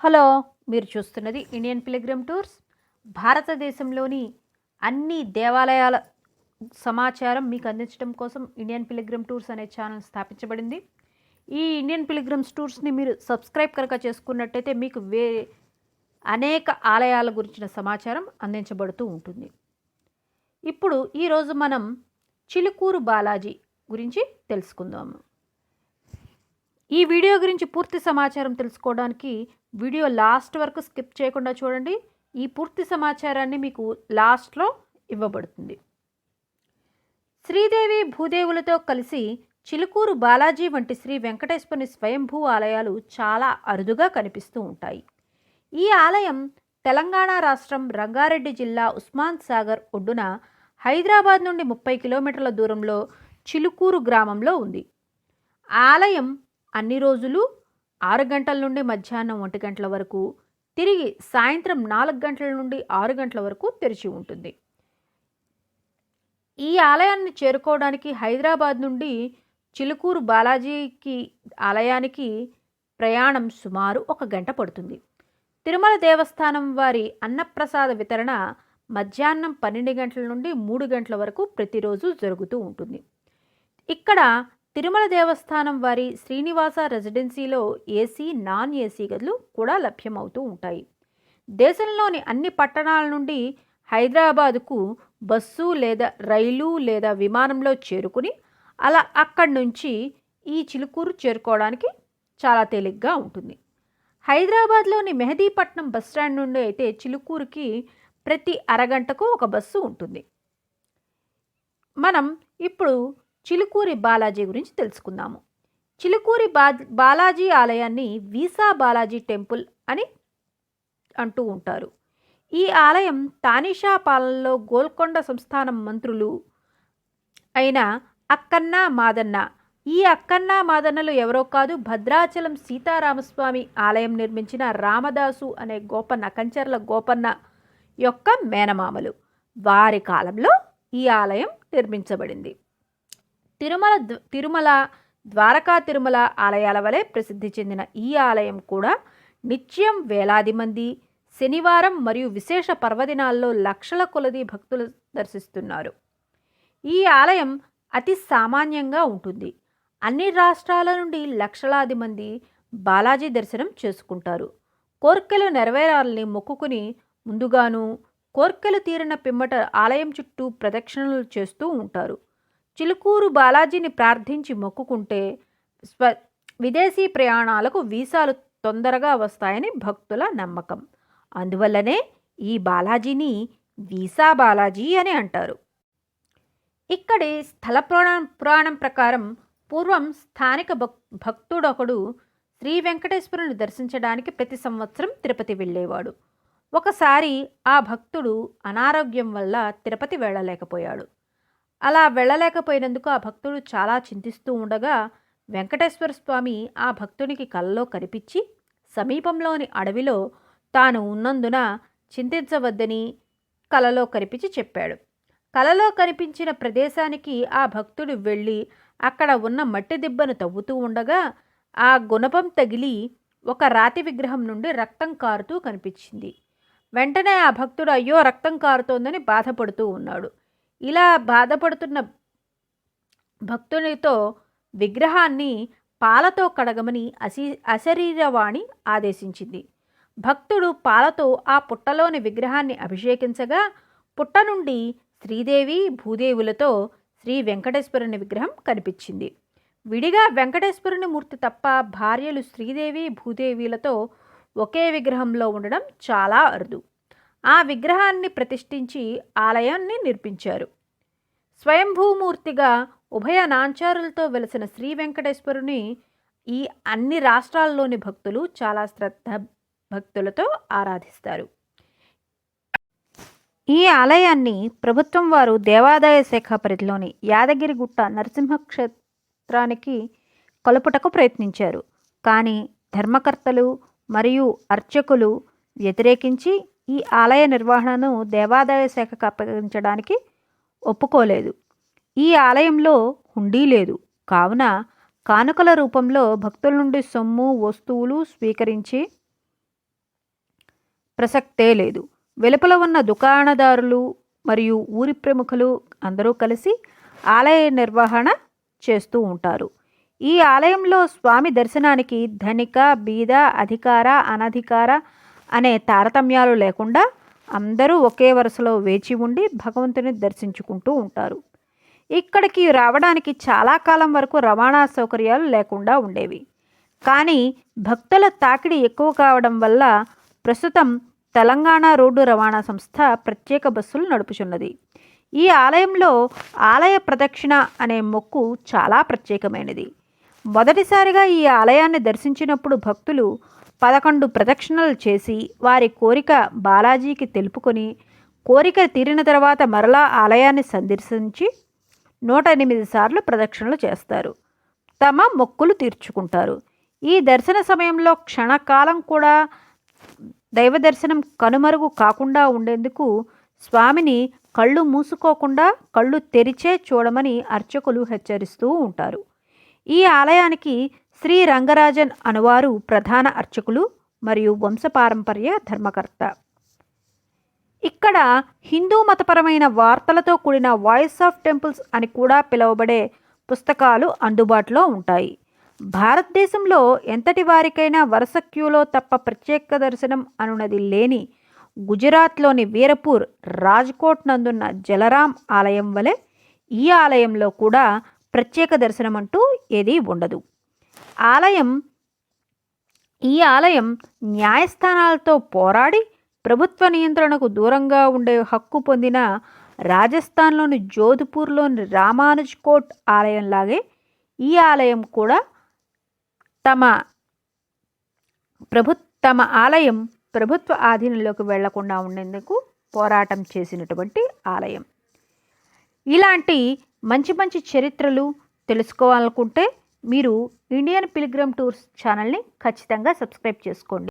Hello మీరు చూస్తున్నది Indian pilgrim tours భారతదేశంలోని అన్ని దేవాలయాల సమాచారం మీకు అందించడం కోసం ఇండియన్ పిలిగ్రామ్ టూర్స్ అనే ఛానల్ స్థాపించబడింది. ఈ ఇండియన్ పిలిగ్రిమ్స్ టూర్స్ని మీరు సబ్స్క్రైబ్ కనుక చేసుకున్నట్టయితే మీకు వే అనేక ఆలయాల గురించిన సమాచారం అందించబడుతూ ఉంటుంది. ఇప్పుడు ఈరోజు మనం చిలుకూరు బాలాజీ గురించి తెలుసుకుందాము. ఈ వీడియో గురించి పూర్తి సమాచారం తెలుసుకోవడానికి వీడియో లాస్ట్ వరకు స్కిప్ చేయకుండా చూడండి. ఈ పూర్తి సమాచారాన్ని మీకు లాస్ట్లో ఇవ్వబడుతుంది. శ్రీదేవి భూదేవులతో కలిసి చిలుకూరు బాలాజీ వంటి శ్రీ వెంకటేశ్వరుని స్వయంభూ ఆలయాలు చాలా అరుదుగా కనిపిస్తూ ఉంటాయి. ఈ ఆలయం తెలంగాణ రాష్ట్రం రంగారెడ్డి జిల్లా ఉస్మాన్ సాగర్ ఒడ్డున హైదరాబాద్ నుండి ముప్పై కిలోమీటర్ల దూరంలో చిలుకూరు గ్రామంలో ఉంది. ఆలయం అన్ని రోజులు ఆరు గంటల నుండి మధ్యాహ్నం ఒంటి గంటల వరకు తిరిగి సాయంత్రం నాలుగు గంటల నుండి ఆరు గంటల వరకు తెరిచి ఉంటుంది. ఈ ఆలయాన్ని చేరుకోవడానికి హైదరాబాద్ నుండి చిలుకూరు బాలాజీకి ఆలయానికి ప్రయాణం సుమారు ఒక గంట పడుతుంది. తిరుమల దేవస్థానం వారి అన్నప్రసాద వితరణ మధ్యాహ్నం పన్నెండు గంటల నుండి మూడు గంటల వరకు ప్రతిరోజు జరుగుతూ ఉంటుంది. ఇక్కడ తిరుమల దేవస్థానం వారి శ్రీనివాస రెసిడెన్సీలో ఏసీ నాన్ ఏసీ గదులు కూడా లభ్యమవుతూ ఉంటాయి. దేశంలోని అన్ని పట్టణాల నుండి హైదరాబాదుకు బస్సు లేదా రైలు లేదా విమానంలో చేరుకుని అలా అక్కడి నుంచి ఈ చిలుకూరు చేరుకోవడానికి చాలా తేలిగ్గా ఉంటుంది. హైదరాబాద్లోని మెహదీపట్నం బస్టాండ్ నుండి అయితే చిలుకూరుకి ప్రతి అరగంటకు ఒక బస్సు ఉంటుంది. మనం ఇప్పుడు చిలుకూరి బాలాజీ గురించి తెలుసుకుందాము. చిలుకూరి బా బాలాజీ ఆలయాన్ని వీసా బాలాజీ టెంపుల్ అని అంటూ ఉంటారు. ఈ ఆలయం తానిషా పాలనలో గోల్కొండ సంస్థానం మంత్రులు అయిన అక్కన్న మాదన్న. ఈ అక్కన్న మాదన్నలు ఎవరో కాదు భద్రాచలం సీతారామస్వామి ఆలయం నిర్మించిన రామదాసు అనే గోపన్న కంచర్ల గోపన్న యొక్క మేనమామలు. వారి కాలంలో ఈ ఆలయం నిర్మించబడింది. తిరుమల తిరుమల ద్వారకా తిరుమల ఆలయాల వలె ప్రసిద్ధి చెందిన ఈ ఆలయం కూడా నిత్యం వేలాది మంది శనివారం మరియు విశేష పర్వదినాల్లో లక్షల కొలది భక్తులు దర్శిస్తున్నారు. ఈ ఆలయం అతి సామాన్యంగా ఉంటుంది. అన్ని రాష్ట్రాల నుండి లక్షలాది మంది బాలాజీ దర్శనం చేసుకుంటారు. కోర్కెలు నెరవేరాలని మొక్కుకుని ముందుగాను కోర్కెలు తీరిన పిమ్మట ఆలయం చుట్టూ ప్రదక్షిణలు చేస్తూ ఉంటారు. చిలుకూరు బాలాజీని ప్రార్థించి మొక్కుకుంటే స్వ విదేశీ ప్రయాణాలకు వీసాలు తొందరగా వస్తాయని భక్తుల నమ్మకం. అందువల్లనే ఈ బాలాజీని వీసా బాలాజీ అని అంటారు. ఇక్కడి స్థల పురాణం పురాణం ప్రకారం పూర్వం స్థానిక భక్ భక్తుడొకడు శ్రీ వెంకటేశ్వరుని దర్శించడానికి ప్రతి సంవత్సరం తిరుపతి వెళ్ళేవాడు. ఒకసారి ఆ భక్తుడు అనారోగ్యం వల్ల తిరుపతి వెళ్ళలేకపోయాడు. అలా వెళ్ళలేకపోయినందుకు ఆ భక్తుడు చాలా చింతిస్తూ ఉండగా వెంకటేశ్వర స్వామి ఆ భక్తునికి కలలో కనిపించి సమీపంలోని అడవిలో తాను ఉన్నందున చింతించవద్దని కలలో కనిపించి చెప్పాడు. కలలో కనిపించిన ప్రదేశానికి ఆ భక్తుడు వెళ్ళి అక్కడ ఉన్న మట్టి దిబ్బను తవ్వుతూ ఉండగా ఆ గుణపం తగిలి ఒక రాతి విగ్రహం నుండి రక్తం కారుతూ కనిపించింది. వెంటనే ఆ భక్తుడు అయ్యో రక్తం కారుతోందని బాధపడుతూ ఉన్నాడు. ఇలా బాధపడుతున్న భక్తునితో విగ్రహాన్ని పాలతో కడగమని అశీ అశరీరవాణి ఆదేశించింది. భక్తుడు పాలతో ఆ పుట్టలోని విగ్రహాన్ని అభిషేకించగా పుట్ట నుండి శ్రీదేవి భూదేవులతో శ్రీ వెంకటేశ్వరుని విగ్రహం కనిపించింది. విడిగా వెంకటేశ్వరుని మూర్తి తప్ప భార్యలు శ్రీదేవి భూదేవిలతో ఒకే విగ్రహంలో ఉండడం చాలా అరుదు. ఆ విగ్రహాన్ని ప్రతిష్ఠించి ఆలయాన్ని నిర్మించారు. స్వయంభూమూర్తిగా ఉభయ నాంచారులతో వెలసిన శ్రీ వెంకటేశ్వరుని ఈ అన్ని రాష్ట్రాల్లోని భక్తులు చాలా శ్రద్ధ భక్తులతో ఆరాధిస్తారు. ఈ ఆలయాన్ని ప్రభుత్వం వారు దేవాదాయ శాఖ పరిధిలోని యాదగిరిగుట్ట నరసింహక్షేత్రానికి కలుపుటకు ప్రయత్నించారు. కానీ ధర్మకర్తలు మరియు అర్చకులు వ్యతిరేకించి ఈ ఆలయ నిర్వహణను దేవాదాయ శాఖకు అప్పగించడానికి ఒప్పుకోలేదు. ఈ ఆలయంలో హుండీ లేదు. కావున కానుకల రూపంలో భక్తుల నుండి సొమ్ము వస్తువులు స్వీకరించి ప్రసక్తే లేదు. వెలుపల ఉన్న దుకాణదారులు మరియు ఊరి ప్రముఖులు అందరూ కలిసి ఆలయ నిర్వహణ చేస్తూ ఉంటారు. ఈ ఆలయంలో స్వామి దర్శనానికి ధనిక బీద అధికార అనధికార అనే తారతమ్యాలు లేకుండా అందరూ ఒకే వరుసలో వేచి ఉండి భగవంతుని దర్శించుకుంటూ ఉంటారు. ఇక్కడికి రావడానికి చాలా కాలం వరకు రవాణా సౌకర్యాలు లేకుండా ఉండేవి. కానీ భక్తుల తాకిడి ఎక్కువ కావడం వల్ల ప్రస్తుతం తెలంగాణ రోడ్డు రవాణా సంస్థ ప్రత్యేక బస్సులు నడుపుచున్నది. ఈ ఆలయంలో ఆలయ ప్రదక్షిణ అనే మొక్కు చాలా ప్రత్యేకమైనది. మొదటిసారిగా ఈ ఆలయాన్ని దర్శించినప్పుడు భక్తులు పదకొండు ప్రదక్షిణలు చేసి వారి కోరిక బాలాజీకి తెలుపుకొని కోరిక తీరిన తర్వాత మరలా ఆలయాన్ని సందర్శించి నూట ఎనిమిది సార్లు ప్రదక్షిణలు చేస్తారు. తమ మొక్కులు తీర్చుకుంటారు. ఈ దర్శన సమయంలో క్షణకాలం కూడా దైవ దర్శనం కనుమరుగు కాకుండా ఉండేందుకు స్వామిని కళ్ళు మూసుకోకుండా కళ్ళు తెరిచే చూడమని అర్చకులు హెచ్చరిస్తూ ఉంటారు. ఈ ఆలయానికి శ్రీ రంగరాజన్ అనువారు ప్రధాన అర్చకులు మరియు వంశపారంపర్య ధర్మకర్త. ఇక్కడ హిందూ మతపరమైన వార్తలతో కూడిన వాయిస్ ఆఫ్ టెంపుల్స్ అని కూడా పిలువబడే పుస్తకాలు అందుబాటులో ఉంటాయి. భారతదేశంలో ఎంతటి వారికైనా వరుస క్యూలో తప్ప ప్రత్యేక దర్శనం అనున్నది లేని గుజరాత్లోని వీరపూర్ రాజ్కోట్ నందున్న జలరాం ఆలయం వలె ఈ ఆలయంలో కూడా ప్రత్యేక దర్శనం అంటూ ఏదీ ఉండదు. ఆలయం ఈ ఆలయం న్యాయస్థానాలతో పోరాడి ప్రభుత్వ నియంత్రణకు దూరంగా ఉండే హక్కు పొందిన రాజస్థాన్లోని జోధ్పూర్లోని రామానుజ్ కోట్ ఆలయంలాగే ఈ ఆలయం కూడా తమ ప్రభు తమ ఆలయం ప్రభుత్వ ఆధీనంలోకి వెళ్ళకుండా ఉండేందుకు పోరాటం చేసినటువంటి ఆలయం. ఇలాంటి మంచి మంచి చరిత్రలు తెలుసుకోవాలనుకుంటే మీరు ఇండియన్ పిలిగ్రమ్ టూర్స్ ఛానల్ని ఖచ్చితంగా సబ్స్క్రైబ్ చేసుకోండి.